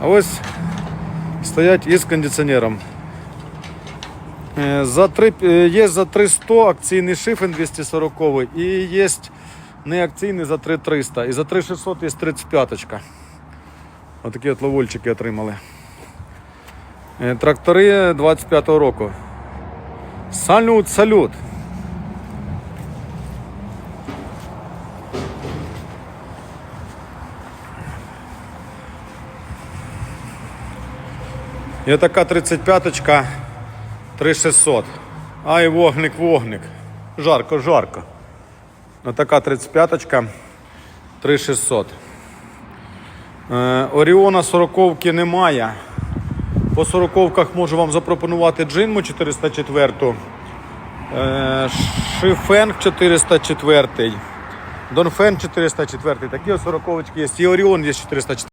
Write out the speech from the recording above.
А ось стоять із кондиціонером. Е, За 3, е, є за 300 акційний шифен 240 і є неакційний за 3300. І за 3600 є 35. Отакі от ловольчики отримали. Е, Трактори 25-го року. Салют, салют! І така 35-ка 3600. Ай, вогник, вогник. Жарко, жарко. Отака 35-ка 3600. Е, Оріона 40-ки немає. По 40-ках можу вам запропонувати джинму 404. Е, Шифенг 404. Донфен 404. Такі ось 40-ки є. І Оріон є 404.